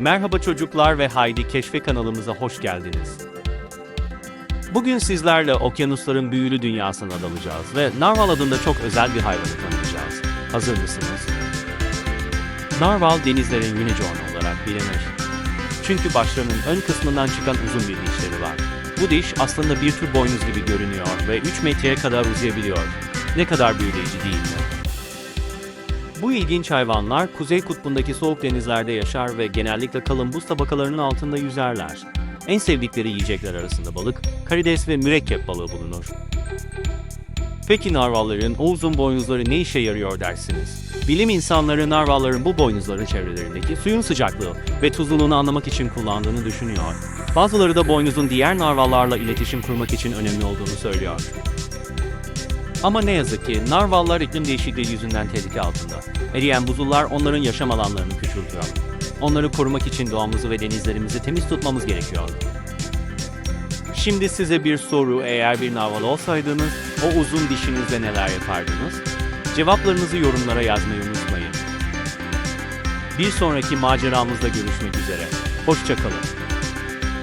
Merhaba çocuklar ve Haydi Keşfe kanalımıza hoş geldiniz. Bugün sizlerle okyanusların büyülü dünyasına dalacağız ve Narval adında çok özel bir hayvanı tanıyacağız. Hazır mısınız? Narval denizlerin unicorn olarak bilinir. Çünkü başlarının ön kısmından çıkan uzun bir dişleri var. Bu diş aslında bir tür boynuz gibi görünüyor ve 3 metreye kadar uzayabiliyor. Ne kadar büyüleyici değil mi? Bu ilginç hayvanlar Kuzey Kutbu'ndaki soğuk denizlerde yaşar ve genellikle kalın buz tabakalarının altında yüzerler. En sevdikleri yiyecekler arasında balık, karides ve mürekkep balığı bulunur. Peki narvalların o uzun boynuzları ne işe yarıyor dersiniz? Bilim insanları narvalların bu boynuzların çevrelerindeki suyun sıcaklığı ve tuzluluğunu anlamak için kullandığını düşünüyor. Bazıları da boynuzun diğer narvallarla iletişim kurmak için önemli olduğunu söylüyor. Ama ne yazık ki narvallar iklim değişikliği yüzünden tehlike altında. Eriyen buzullar onların yaşam alanlarını küçültüyor. Onları korumak için doğamızı ve denizlerimizi temiz tutmamız gerekiyor. Şimdi size bir soru, eğer bir narval olsaydınız, o uzun dişinizle neler yapardınız? Cevaplarınızı yorumlara yazmayı unutmayın. Bir sonraki maceramızda görüşmek üzere. Hoşçakalın.